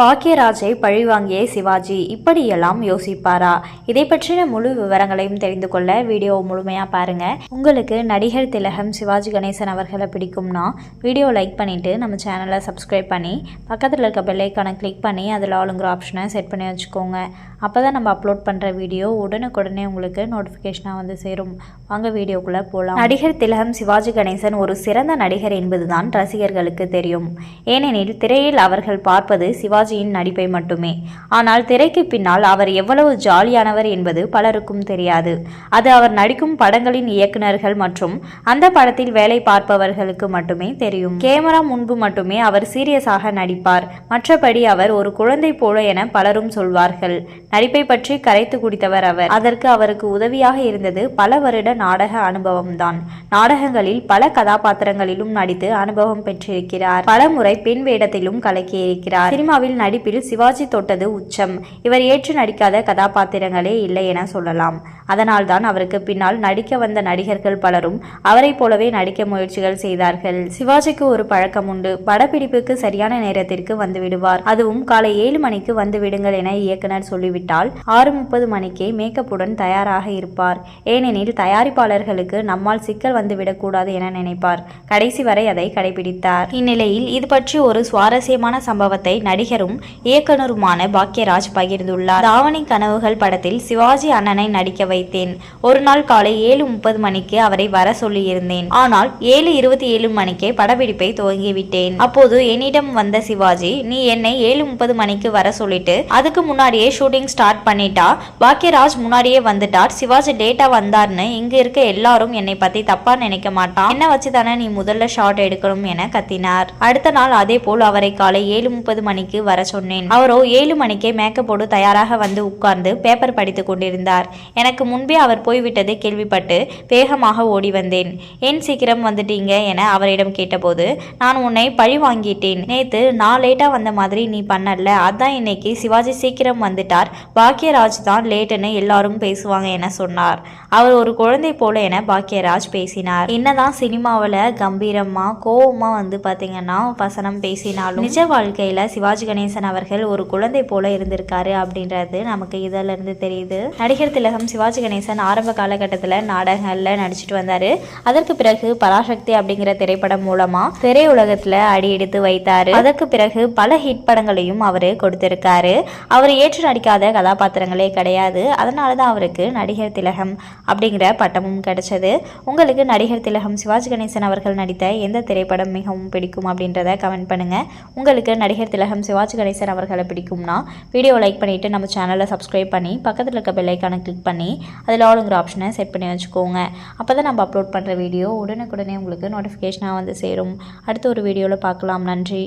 பாக்கியராஜை பழிவாங்கிய சிவாஜி இப்படியெல்லாம் யோசிப்பாரா? இதை பற்றின முழு விவரங்களையும் தெரிந்து கொள்ள வீடியோ முழுமையாக பாருங்க. உங்களுக்கு நடிகர் திலகம் சிவாஜி கணேசன் அவர்களை பிடிக்கும்னா வீடியோ லைக் பண்ணிட்டு நம்ம சேனலை சப்ஸ்கிரைப் பண்ணி பக்கத்தில் இருக்க பெல்லைக்கான கிளிக் பண்ணி அதில் ஆளுங்கிற ஆப்ஷனை செட் பண்ணி வச்சுக்கோங்க. அப்போ தான் நம்ம அப்லோட் பண்ணுற வீடியோ உடனுக்குடனே உங்களுக்கு நோட்டிஃபிகேஷனாக வந்து சேரும். வாங்க வீடியோக்குள்ளே போகலாம் நடிகர் திலகம் சிவாஜி கணேசன் ஒரு சிறந்த நடிகர் என்பதுதான் ரசிகர்களுக்கு தெரியும். ஏனெனில் திரையில் அவர்கள் பார்ப்பது சிவாஜி சிவாஜியின் நடிப்பை மட்டுமே. ஆனால் திரைக்கு பின்னால் அவர் எவ்வளவு ஜாலியானவர் என்பது பலருக்கும் தெரியாது. அது அவர் நடிக்கும் படங்களின் இயக்குநர்கள் மற்றும் அந்த படத்தில் வேலை பார்ப்பவர்களுக்கு மட்டுமே தெரியும். கேமரா முன்பு மட்டுமே அவர் சீரியஸாக நடிப்பார். மற்றபடி அவர் ஒரு குழந்தை போல என பலரும் சொல்வார்கள். நடிப்பை பற்றி கரைத்து குடித்தவர் அவர். அதற்கு அவருக்கு உதவியாக இருந்தது பல வருட நாடக அனுபவம்தான். நாடகங்களில் பல கதாபாத்திரங்களிலும் நடித்து அனுபவம் பெற்றிருக்கிறார். பல முறை பெண் வேடத்திலும் கலக்கியிருக்கிறார். சினிமாவில் நடிப்பில் சிவாஜி தொட்டது உச்சம். இவர் ஏற்று நடிக்காத கதாபாத்திரங்களே இல்லை என சொல்லலாம். அதனால்தான் அவருக்கு பின்னால் நடிக்க வந்த நடிகர்கள் பலரும் அவரைப் போலவே நடிக்க முயற்சிகள் செய்தார்கள். சிவாஜிக்கு ஒரு பழக்கம் உண்டு. படப்பிடிப்புக்கு சரியான நேரத்திற்கு வந்து விடுவார் அதுவும் காலை ஏழு மணிக்கு வந்து விடுங்கள் என இயக்குனர் சொல்லிவிட்டால் ஆறு முப்பது மணிக்கே மேக்கப்புடன் தயாராக இருப்பார். ஏனெனில் தயாரிப்பாளர்களுக்கு நம்மால் சிக்கல் வந்துவிடக்கூடாது என நினைப்பார். கடைசி வரை அதை கடைபிடித்தார். இந்நிலையில் இது பற்றி ஒரு சுவாரஸ்யமான சம்பவத்தை நடிகரும் நடிகரும் இயக்குனருமான பாக்யராஜ் பகிர்ந்துள்ளார். தாவணி கனவுகள் படத்தில் சிவாஜி அண்ணனை நடிக்க வைத்தேன். ஒரு நாள் காலை ஏழு முப்பது மணிக்கு அவரை வர சொல்லியிருந்தேன். ஆனால் ஏழு இருபத்தி ஏழு மணிக்கே படப்பிடிப்பை துவங்கிவிட்டேன். அப்போது என்னிடம் வந்த சிவாஜி நீ என்னை ஏழு முப்பது மணிக்கு வர சொல்லிட்டு அதுக்கு முன்னாடியே ஷூட்டிங் ஸ்டார்ட் பண்ணிட்டா பாக்யராஜ் முன்னாடியே வந்துட்டார். சிவாஜி டேட்டா வந்தார்னு இங்க இருக்க எல்லாரும் என்னை பத்தி தப்பா நினைக்க மாட்டான். என்ன வச்சு தானே நீ முதல்ல ஷாட் எடுக்கணும் என கத்தினார். அடுத்த நாள் அதே போல் அவரை காலை ஏழு முப்பது மணிக்கு வர சொன்னேன். அவரோ ஏழு மணிக்கே மேக்கப்போடு தயாராக வந்து உட்கார்ந்து பேப்பர் படித்துக் கொண்டிருந்தார். எனக்கு முன்பே அவர் போய்விட்டதை கேள்விப்பட்டு வேகமாக ஓடி வந்தேன். ஏன் சீக்கிரம் வந்துட்டீங்க? என அவரிடம் கேட்டபோது நான் உன்னை பழி வாங்கிட்டேன். நேத்து நான் லேட்டா வந்த மாதிரி நீ பண்ணல அதான் இன்னைக்கு சிவாஜி சீக்கிரம் வந்துட்டார். பாக்யராஜ் தான் லேட்டுன்னு எல்லாரும் பேசுவாங்க என சொன்னார். அவர் ஒரு குழந்தை போல என பாக்யராஜ் பேசினார். என்னதான் சினிமாவில் கம்பீரமா கோவமா வந்து பார்த்தீங்கன்னா வசனம் பேசினாலும் நிஜ வாழ்க்கையில சிவாஜி கணேசன் கணேசன் அவர்கள் ஒரு குழந்தை போல இருந்திருக்காரு அப்படின்றது நமக்கு இதுல இருந்து தெரியுது. நடிகர் திலகம் சிவாஜி கணேசன் ஆரம்ப காலகட்டத்தில் நாடகங்களில் நடிச்சிட்டு வந்தாரு. அதற்கு பிறகு பராசக்தி அப்படிங்கிற திரைப்படம் மூலமா திரையுலகத்தில் அடி எடுத்து வைத்தாரு. அதற்கு பிறகு பல ஹிட் படங்களையும் அவர் கொடுத்திருக்காரு. அவர் ஏற்று நடிக்காத கதாபாத்திரங்களே கிடையாது. அதனால தான் அவருக்கு நடிகர் திலகம் அப்படிங்கிற பட்டமும் கிடைச்சது. உங்களுக்கு நடிகர் திலகம் சிவாஜி கணேசன் அவர்கள் நடித்த எந்த திரைப்படம் மிகவும் பிடிக்கும் அப்படின்றத கமெண்ட் பண்ணுங்க. உங்களுக்கு நடிகர் திலகம் சிவாஜி கணேசன் அவர்களை பிடிக்கும்னா வீடியோ லைக் பண்ணிட்டு நம்ம சேனலை சப்ஸ்கிரைப் பண்ணி பக்கத்தில் இருக்க பெல்லைக்கானை கிளிக் பண்ணி அதில் ஆளுங்கிற ஆப்ஷனை செட் பண்ணி வச்சுக்கோங்க. அப்போ தான் நம்ம அப்லோட் பண்ணுற வீடியோ உடனுக்குடனே உங்களுக்கு நோட்டிஃபிகேஷனாக வந்து சேரும். அடுத்த ஒரு வீடியோவில் பார்க்கலாம். நன்றி.